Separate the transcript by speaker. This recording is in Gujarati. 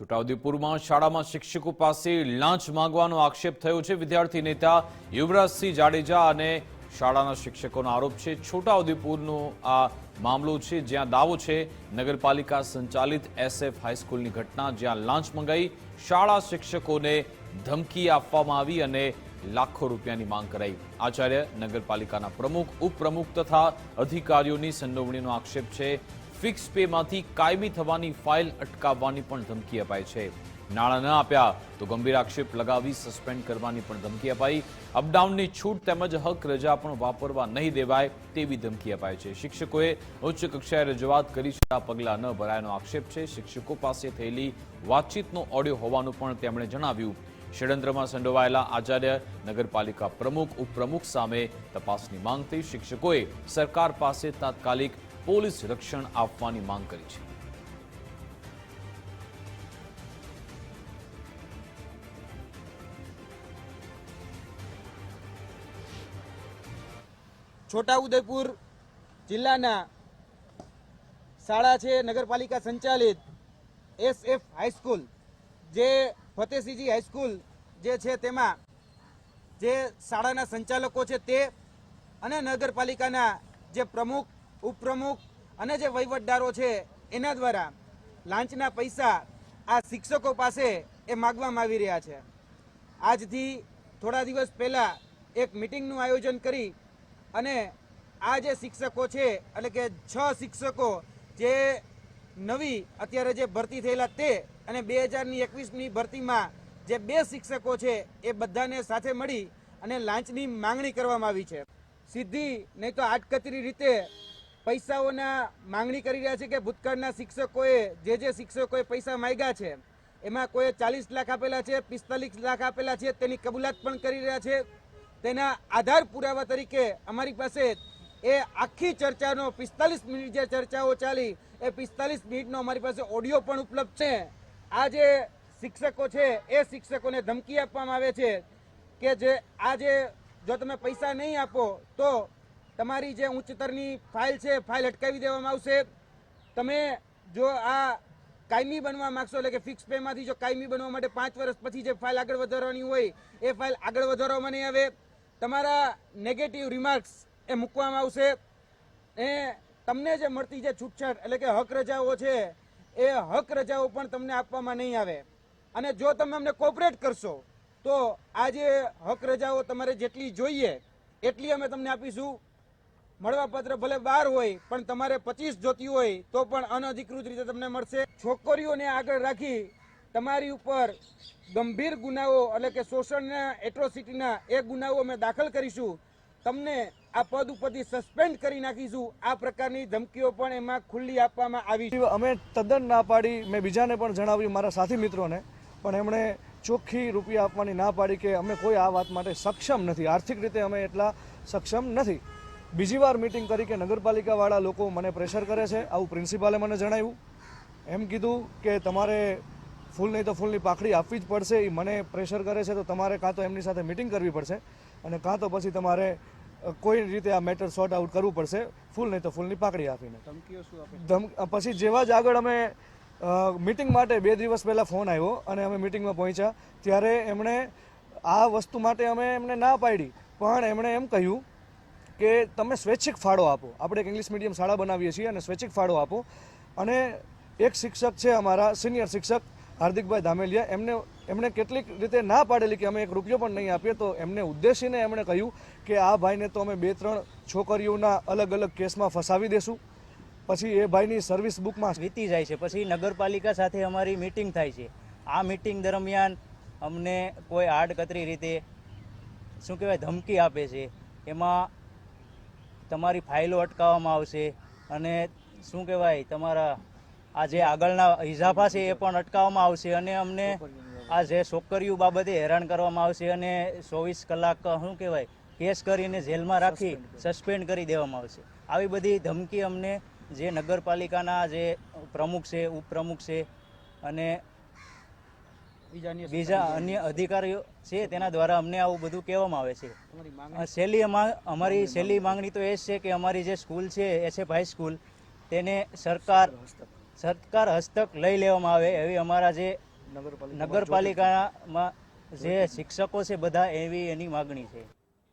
Speaker 1: છોટાઉદેપુરમાં શાળામાં શિક્ષકો પાસે લાંચ માંગવાનો આક્ષેપ થયો છે. વિદ્યાર્થી નેતા યુવરાજસિંહ જાડેજા અને શાળાના શિક્ષકોનો આરોપ છે. છોટાઉદેપુરનો આ મામલો છે, જ્યાં દાવો છે, નગરપાલિકા સંચાલિત એસએફ હાઈસ્કૂલની ઘટના, જ્યાં લાંચ મંગાઈ શાળા શિક્ષકોને ધમકી આપવામાં આવી અને લાખો રૂપિયાની માંગ કરાઈ. આચાર્ય નગરપાલિકાના પ્રમુખ, ઉપપ્રમુખ તથા અધિકારીઓની સંડોવણીનો આક્ષેપ છે. ફિક્સ પેમાંથી કાયમી થવાની ફાઇલ અટકાવવાની પણ ધમકી અપાઈ છે. નાણાં ન આપ્યા તો ગંભીર આક્ષેપ લગાવી સસ્પેન્ડ કરવાની પણ ધમકી અપાઈ. અપડાઉનની છૂટ તેમજ હક રજા પણ વાપરવા નહીં દેવાય તેવી ધમકી અપાઈ છે. શિક્ષકોએ ઉચ્ચ કક્ષાએ રજૂઆત કરી છે. આ પગલાં ન ભરાયાનો આક્ષેપ છે. શિક્ષકો પાસે થયેલી વાતચીતનો ઓડિયો હોવાનું પણ તેમણે જણાવ્યું. ષડયંત્રમાં સંડોવાયેલા આચાર્ય, નગરપાલિકા પ્રમુખ, ઉપપ્રમુખ સામે તપાસની માંગ થઈ. શિક્ષકોએ સરકાર પાસે તાત્કાલિક પોલીસ રક્ષણ આપવાની માંગ કરી છે.
Speaker 2: છોટાઉદેપુર જિલ્લાના શાળા છે, નગરપાલિકા સંચાલિત એસ એફ હાઈસ્કૂલ જે ફતેસિંહજી હાઈસ્કૂલ જે છે તેમાં જે શાળાના સંચાલકો છે તે અને નગરપાલિકાના જે પ્રમુખ ઉપપ્રમુખ અને જે વહીવટદારો છે, એના દ્વારા લાંચના પૈસા આ શિક્ષકો પાસે એ માગવામાં આવી રહ્યા છે. આજથી થોડા દિવસ પહેલાં એક મિટિંગનું આયોજન કરી અને આ જે શિક્ષકો છે, એટલે કે છ શિક્ષકો જે નવી અત્યારે જે ભરતી થયેલા તે અને બે હજારની એકવીસની ભરતીમાં જે બે શિક્ષકો છે, એ બધાને સાથે મળી અને લાંચની માંગણી કરવામાં આવી છે. સીધી નહીં તો આડકતરી રીતે પૈસાઓના માંગણી કરી રહ્યા છે કે ભૂતકાળના શિક્ષકોએ જે જે શિક્ષકોએ પૈસા માંગ્યા છે, એમાં કોઈ ચાલીસ લાખ આપેલા છે, પિસ્તાલીસ લાખ આપેલા છે, તેની કબૂલાત પણ કરી રહ્યા છે. તેના આધાર પુરાવા તરીકે અમારી પાસે એ આખી ચર્ચાનો, પિસ્તાલીસ મિનિટ જે ચર્ચાઓ ચાલી, એ પિસ્તાલીસ મિનિટનો અમારી પાસે ઓડિયો પણ ઉપલબ્ધ છે. આ જે શિક્ષકો છે, એ શિક્ષકોને ધમકી આપવામાં આવે છે કે જે આ જે જો તમે પૈસા નહીં આપો, તો તમારી જે ઉચ્ચતરની ફાઇલ છે, ફાઇલ અટકાવી દેવામાં આવશે. તમે જો આ કાયમી બનવા માગશો, એટલે કે ફિક્સ પેમાંથી જો કાયમી બનવા માટે પાંચ વર્ષ પછી જે ફાઇલ આગળ વધારવાની હોય, એ ફાઇલ આગળ વધારવામાં નહીં આવે. તમારા નેગેટિવ રિમાર્ક્સ એ મૂકવામાં આવશે. એ તમને જે મળતી જે છૂટછાટ, એટલે કે હક રજાઓ છે, એ હક રજાઓ પણ તમને આપવામાં નહીં આવે. અને જો તમે અમને કોઓપરેટ કરશો, તો આ જે હક રજાઓ તમારે જેટલી જોઈએ, એટલી અમે તમને આપીશું. મળવાપત્ર ભલે બાર હોય, પણ તમારે પચીસ જોતી હોય, તો પણ અનધિકૃત રીતે તમને મળશે. છોકરીઓને આગળ રાખી તમારી ઉપર ગંભીર ગુનાઓ એટલે કે શોષણના એટ્રોસિટીના એ ગુનાઓ અમે દાખલ કરીશું. તમને આ પદ ઉપરથી સસ્પેન્ડ કરી નાખીશું. આ પ્રકારની ધમકીઓ પણ એમાં ખુલ્લી આપવામાં આવી
Speaker 3: અમે તદ્દન ના પાડી, મેં બીજાને પણ જણાવ્યું, મારા સાથી મિત્રોને, પણ એમણે ચોખ્ખી રૂપિયા આપવાની ના પાડી કે અમે કોઈ આ વાત માટે સક્ષમ નથી. આર્થિક રીતે અમે એટલા સક્ષમ નથી. બીજી વાર મિટિંગ કરી કે નગરપાલિકાવાળા લોકો મને પ્રેશર કરે છે. આવું પ્રિન્સિપાલે મને જણાવ્યું. એમ કીધું કે તમારે ફૂલ નહીં તો ફૂલની પાખડી આપવી જ પડશે. એ મને પ્રેશર કરે છે તો તમારે કાં તો એમની સાથે મિટિંગ કરવી પડશે અને કાં તો પછી તમારે કોઈ રીતે આ મેટર સોર્ટ આઉટ કરવું પડશે. ફૂલ નહીં તો ફૂલની પાકડી આપીને. ધમ પછી જેવા જ આગળ અમે મિટિંગ માટે બે દિવસ પહેલાં ફોન આવ્યો અને અમે મિટિંગમાં પહોંચ્યા. ત્યારે એમણે આ વસ્તુ માટે અમે એમને ના પાડી. પણ એમણે એમ કહ્યું કે તમે સ્વૈચ્છિક ફાળો આપો. આપણે એક ઇંગ્લિશ મીડિયમ શાળા બનાવીએ છીએ અને સ્વૈચ્છિક ફાળો આપો. અને એક શિક્ષક છે અમારા સિનિયર શિક્ષક હાર્દિકભાઈ ધામેલિયા. એમને, એમણે કેટલીક રીતે ના પાડેલી કે અમે એક રૂપિયો પણ નહીં આપીએ, તો એમને ઉદ્દેશીને એમણે કહ્યું કે આ ભાઈને તો અમે બે, ત્રણ છોકરીઓના અલગ અલગ કેસમાં ફસાવી દેશું. પછી એ ભાઈની સર્વિસ બુકમાં
Speaker 4: વીતી જાય છે. પછી નગરપાલિકા સાથે અમારી મીટિંગ થાય છે. આ મીટિંગ દરમિયાન અમને કોઈ આડકતરી રીતે, શું કહેવાય, ધમકી આપે છે. એમાં તમારી ફાઇલો અટકાવવામાં આવશે અને શું કહેવાય, તમારા આ જે આગળના ઇજાફા છે એ પણ અટકાવવામાં આવશે અને અમને આ જે છોકરીઓ બાબતે હેરાન કરવામાં આવશે અને ચોવીસ કલાક, શું કહેવાય, કેસ કરીને જેલમાં રાખી સસ્પેન્ડ કરી દેવામાં આવશે. આવી બધી ધમકી અમને જે નગરપાલિકાના જે પ્રમુખ છે, ઉપપ્રમુખ છે અને બીજા અન્ય અધિકારીઓ છે તેના દ્વારા અમને આવું બધું કહેવામાં આવે છે. છેલ્લી અમારી છેલ્લી માંગણી. તો એ છે કે અમારી જે સ્કૂલ છે એસએફ હાઈ સ્કૂલ તેને સરકાર સરકાર હસ્તક. લઈ લેવામાં આવે એવી અમારા જે નગરપાલિકામાં જે શિક્ષકો છે બધા એવી એની માગણી છે.